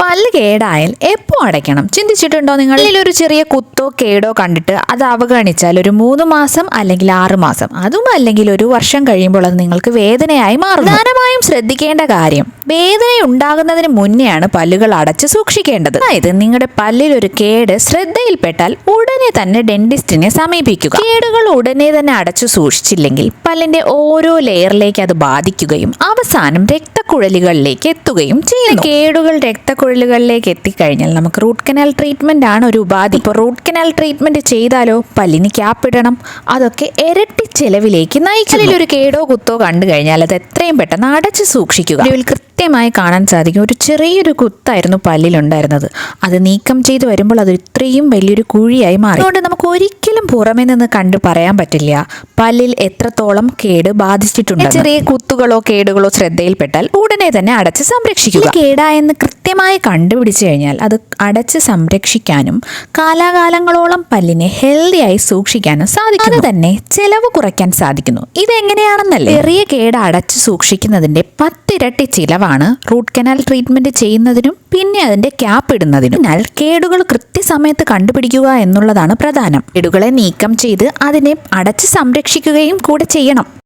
പല്ല് കേടായാൽ എപ്പോൾ അടയ്ക്കണം? ചിന്തിച്ചിട്ടുണ്ടോ നിങ്ങൾ? ഒരു ചെറിയ കുത്തോ കേടോ കണ്ടിട്ട് അത് അവഗണിച്ചാൽ ഒരു മൂന്ന് മാസം അല്ലെങ്കിൽ ആറ് മാസം അതും അല്ലെങ്കിൽ ഒരു വർഷം കഴിയുമ്പോൾ അത് നിങ്ങൾക്ക് വേദനയായി മാറും പ്രധാനമായും ശ്രദ്ധിക്കേണ്ട കാര്യം വേദന ഉണ്ടാകുന്നതിന് മുന്നെയാണ് പല്ലുകൾ അടച്ച് സൂക്ഷിക്കേണ്ടത്. അതായത് നിങ്ങളുടെ പല്ലിൽ ഒരു കേട് ശ്രദ്ധയിൽപ്പെട്ടാൽ ഉടനെ തന്നെ ഡെന്റിസ്റ്റിനെ സമീപിക്കുക. കേടുകൾ ഉടനെ തന്നെ അടച്ചു സൂക്ഷിച്ചില്ലെങ്കിൽ പല്ലിന്റെ ഓരോ ലെയറിലേക്ക് അത് ബാധിക്കുകയും അവസാനം രക്തക്കുഴലുകളിലേക്ക് എത്തുകയും ചെയ്യുന്നു. കേടുകൾ രക്തക്കുഴലുകളിലേക്ക് എത്തിക്കഴിഞ്ഞാൽ നമുക്ക് റൂട്ട് കനാൽ ട്രീറ്റ്മെന്റ് ആണ് ഒരു ഉപാധി. ഇപ്പോൾ റൂട്ട് കനാൽ ട്രീറ്റ്മെന്റ് ചെയ്താലോ പല്ലിന് ക്യാപ്പ് ഇടണം. അതൊക്കെ ഇരട്ടി ചെലവിലേക്ക് നയിക്കലിൽ ഒരു കേടോ കുത്തോ കണ്ടു കഴിഞ്ഞാൽ അത് എത്രയും പെട്ടെന്ന് അടച്ചു സൂക്ഷിക്കുക. ഇതിൽ കൃത്യമായി കാണാൻ സാധിക്കും. ഒരു ചെറിയൊരു കുത്തായിരുന്നു പല്ലിലുണ്ടായിരുന്നത് അത് നീക്കം ചെയ്തു വരുമ്പോൾ അത് ഇത്രയും വലിയൊരു കുഴിയായി മാറി. അതുകൊണ്ട് നമുക്ക് ഒരിക്കലും പുറമേ നിന്ന് കണ്ടു പറയാൻ പറ്റില്ല പല്ലിൽ എത്രത്തോളം കേട് ബാധിച്ചിട്ടുണ്ട് ചെറിയ കുത്തുകളോ കേടുകളോ ശ്രദ്ധയിൽപ്പെട്ടാൽ ഉടനെ തന്നെ അടച്ച് സംരക്ഷിക്കുക. കേടായെന്ന് കൃത്യമായി കണ്ടുപിടിച്ചു കഴിഞ്ഞാൽ അത് അടച്ച് സംരക്ഷിക്കാനും കാലാകാലങ്ങളോളം പല്ലിനെ ഹെൽത്തിയായി സൂക്ഷിക്കാനും സാധിക്കും തന്നെ. ചെലവ് കുറയ്ക്കാൻ സാധിക്കുന്നു. ഇതെങ്ങനെയാണെന്നല്ലേ? ചെറിയ കേട് അടച്ചു സൂക്ഷിക്കുന്നതിന്റെ പത്തിരട്ടി ചിലവാണ് റൂട്ട് കനാൽ ട്രീറ്റ്മെന്റ് ചെയ്യുന്നതിനും പിന്നെ അതിന്റെ ക്യാപ്പ് ഇടുന്നതിനും. എന്നാൽ കേടുകൾ കൃത്യസമയത്ത് കണ്ടുപിടിക്കുക എന്നുള്ളതാണ് പ്രധാനം. കേടുകളെ നീക്കം ചെയ്ത് അതിനെ അടച്ച് സംരക്ഷിക്കുകയും കൂടെ ചെയ്യണം.